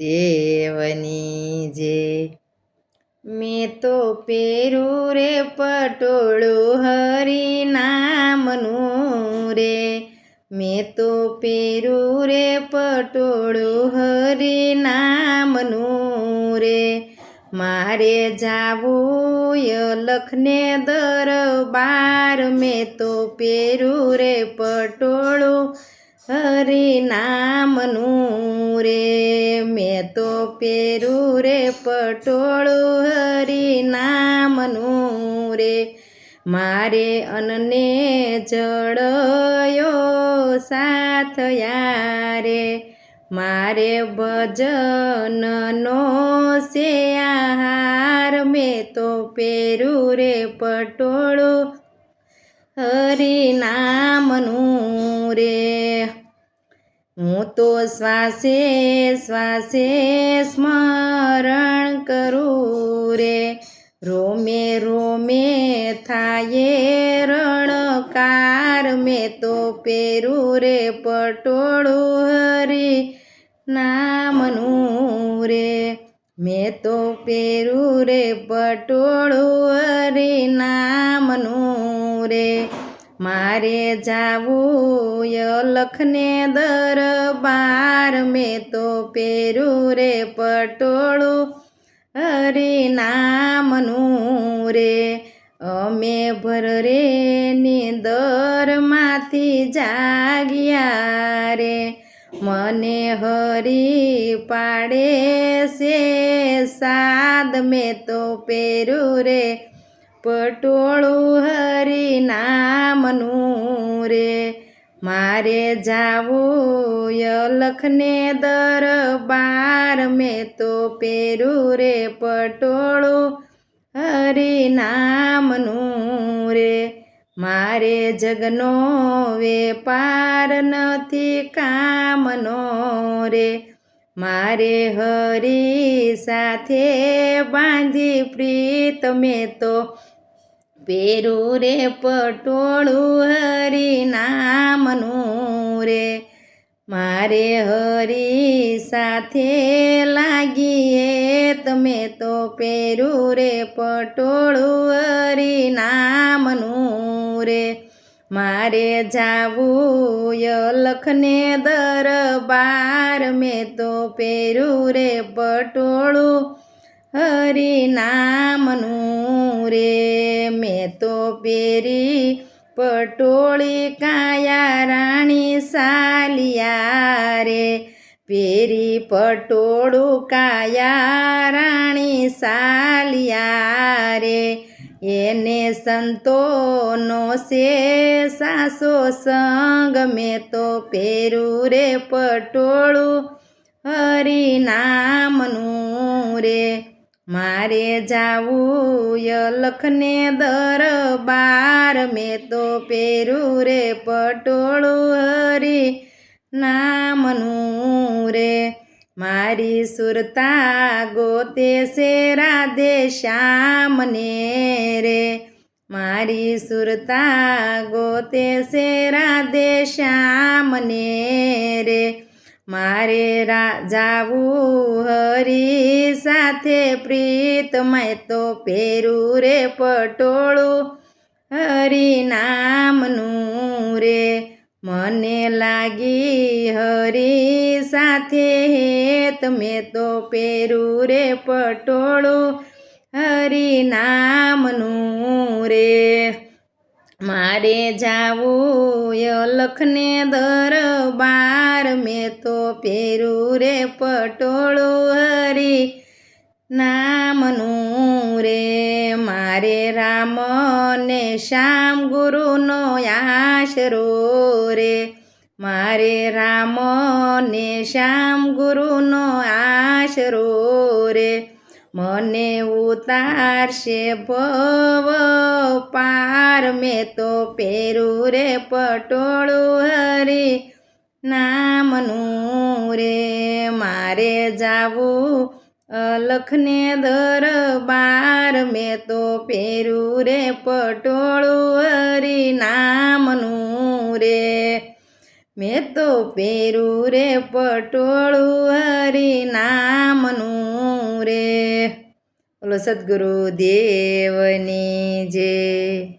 દેવની જે. મેં તો પેરું રે પટોળું હરી નામનું રે. મેં તો પેરું રે પટોળું હરી નામનું રે. મારે જાવું લખને દરબાર. મેં તો પેરું રે પટોળું હરી નામનું રે. મેં તો પેરું રે પટોળું હરી નામનું રે. મારે અનને જળયો સાથ યારે. મારે ભજનનો છે આહાર. મેં તો પેરું રે પટોળું હરી નામનું રે. હું તો શ્વાસે શ્વાસે સ્મરણ કરું રે. રોમે રોમે થાય રણકાર મેં તો પેરું રે પટોળું હરી નામનું રે. મેં તો પેરું રે પટોળું હરી નામનું રે. મારે જાવું લખને દરબાર મેં તો પેરું રે પટોળું, હરી નામનું રે. અમે ભર રે દરમાંથી જાગ્યા રે. મને હરી પાડે છે સાદ મેં તો પેરું રે. પટોળું હરી નામનું રે. મારે જાવું લખને દરબાર મેં તો પેરું રે પટોળું હરી નામનું રે. મારે જગનો વેપાર નથી કામનો રે. મારે હરી સાથે બાંધી પ્રીત મેં તો પેરું રે પટોળું હરી નામનું રે મારે હરી સાથે લાગીએ તમે તો પેરું રે પટોળું હરી નામનું રે મારે જાવું લખને દરબાર, મેં તો પેરું રે પટોળું હરી નામનું રે, મેં તો પેરી પટોળી કાયા રાણી સાલિયા રે. પેરી પટોળું કાયા રાણી સાલિયા રે. એને સંતોનો છે સાસો સંગ મેં તો પેરું રે પટોળું હરી નામનું રે. મારે જાવું લખને દરબાર, મેં તો પેરું રે પટોળું હરી નામનું રે. મારી સુરતા ગોતે છે રાધે શ્યામને રે. મારી સુરતા ગોતે છે રાધે શ્યામને રે. મારે જાવું હરી સાથે પ્રીત, મેં તો પેરું રે પટોળું. હરી નામનું રે, મને લાગી હરી સાથે હેત, મેં તો પેરું રે પટોળું. હરી નામનું રે મારે જાવું લખને દરબાર, મેં તો પેરું રે પટોળું હરી નામનું રે. મારે રામ ને શ્યામ ગુરુનો આશરો રે. મારે રામ ને શ્યામ ગુરુનો આશરો રે. મને ઉતારશે ભવ પાર. મેં તો પેરું રે પટોળું હરી. નામનું રે, મારે જાવું અલખને દરબાર. મેં તો પેરું રે પટોળું હરી. નામનું રે, મેં તો પેરું રે પટોળું હરી. નામનું રે. બોલો સદગુરુ દેવની જય.